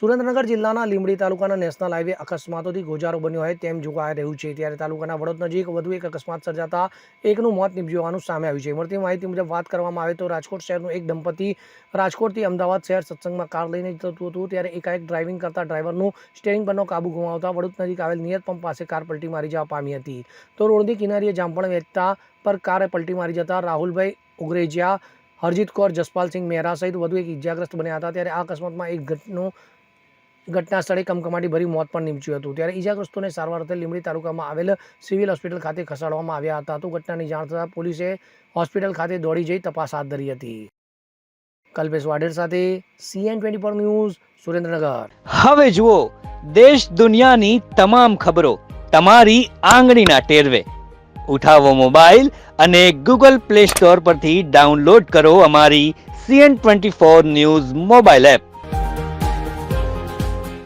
સુરેન્દ્રનગર જિલ્લાના લીંબડી તાલુકાના national highway અકસ્માતોથી ગોજારો બન્યો હોય તેમ જોવાઈ રહ્યું છે. ત્યારે તાલુકાના વડોદ નજીક વધુ એક અકસ્માત સર્જાતા એકનું મોત નીપજવાનું સામે આવ્યું છે. મળતી માહિતી મુજબ વાત કરવામાં આવે તો રાજકોટ શહેરનું એક દંપતી રાજકોટથી અમદાવાદ શહેર સત્સંગમાં કાર લઈને જતું હતું. ત્યારે એકાએક ડ્રાઇવિંગ કરતા ડ્રાઈવરનું સ્ટેરિંગ પરનો કાબુ ગુમાવતા વડોદ નજીક આવેલ નિયત પંપ પાસે કાર પલટી મારી જવા પામી હતી. તો રોડની કિનારીએ જામપણ વેચતા પર કારે પલટી મારી જતા રાહુલભાઈ ઉગરેજિયા, હરજીત કૌર, જસપાલસિંહ મહેરા સહિત વધુ એક ઇજાગ્રસ્ત બન્યા હતા. ત્યારે આ અકસ્માતમાં એક ઘટનું ઘટના સ્થળે કમકમાટી ભરી મોત પણ નીપજ્યું હતું. ત્યારે ઇજાગ્રસ્તોને સારવાર અર્થે લીંબડી તાલુકામાં આવેલ સિવિલ હોસ્પિટલ ખાતે ખસેડવામાં આવ્યા હતા. તો ઘટનાની જાણ થતાં પોલીસે હોસ્પિટલ ખાતે દોડી જઈ તપાસ હાથ ધરી હતી. કલ્પેશ વાઢેર સાથે CN twenty four news, Surendranagar. હવે જુઓ, દેશ દુનિયાની તમામ ખબરો તમારી આંગળીના ટેરવે. ઉઠાવો મોબાઈલ અને ગૂગલ પ્લે સ્ટોર પરથી ડાઉનલોડ કરો અમારી CN twenty four news mobile app.